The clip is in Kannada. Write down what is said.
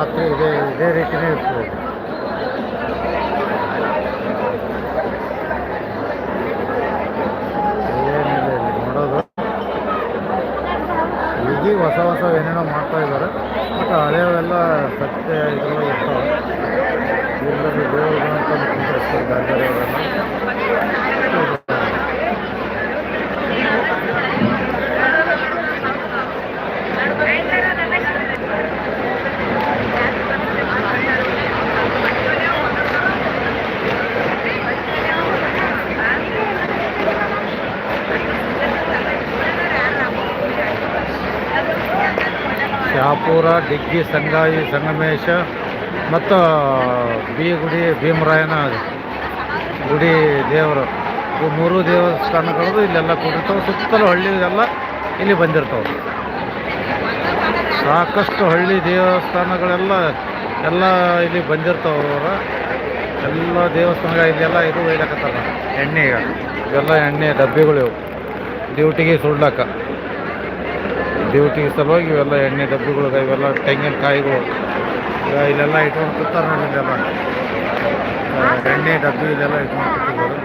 ರಾತ್ರಿ ಇದೇ ಇದೇ ರೀತಿಯೇ ಇರ್ತದೆ. ಹೊಸ ಹೊಸ ಏನೇನೋ ಮಾಡ್ತಾ ಇದ್ದಾರೆ. ಬಟ್ ಹಳೆಯವೆಲ್ಲ ಸತ್ಯ ಇದೆಲ್ಲ ಇರ್ತವೆ. ದೇವರು ಅಂತ ಶಾಪೂರ, ಡಿಗ್ಗಿ, ಸಂಗಾಯಿ, ಸಂಗಮೇಶ ಮತ್ತು ಬಿ ಗುಡಿ ಭೀಮರಾಯನ ಗುಡಿ ದೇವರು. ಈ ಮೂರು ದೇವಸ್ಥಾನಗಳು ಇಲ್ಲೆಲ್ಲ ಕೂಡಿರ್ತಾವೆ. ಸುತ್ತಲೂ ಹಳ್ಳಿ ಇದೆಲ್ಲ ಇಲ್ಲಿ ಬಂದಿರ್ತಾವೆ. ಸಾಕಷ್ಟು ಹಳ್ಳಿ ದೇವಸ್ಥಾನಗಳೆಲ್ಲ ಎಲ್ಲ ಇಲ್ಲಿ ಬಂದಿರ್ತಾವೆ ಅವರ. ಎಲ್ಲ ದೇವಸ್ಥಾನಗಳು ಇಲ್ಲೆಲ್ಲ ಇದು ಒಯ್ಲಕತ್ತಾರ ಎಣ್ಣೆ ಇವೆಲ್ಲ ಎಣ್ಣೆ ಡಬ್ಬಿಗಳು ಇವು ಡ್ಯೂಟಿಗೆ ಸುಡ್ಲಕ್ಕ. ಡ್ಯೂಟಿಗೆ ಸಲುವಾಗಿ ಇವೆಲ್ಲ ಎಣ್ಣೆ ಡಬ್ಬಿಗಳು ಇವೆಲ್ಲ ತೆಂಗಿನಕಾಯಿಗಳು ಕಾಯಿಗಳು. ಇಲ್ಲೆಲ್ಲ ಇಟ್ಕೊಂಡು ಕೂತಾರೆ ನೋಡಿ ಇಲ್ಲೆಲ್ಲ ಎಣ್ಣೆ ಡಬ್ಬಿ ಇಲ್ಲೆಲ್ಲ ಇಟ್ಕೊಂಡು ಕೂತಿದ್ರು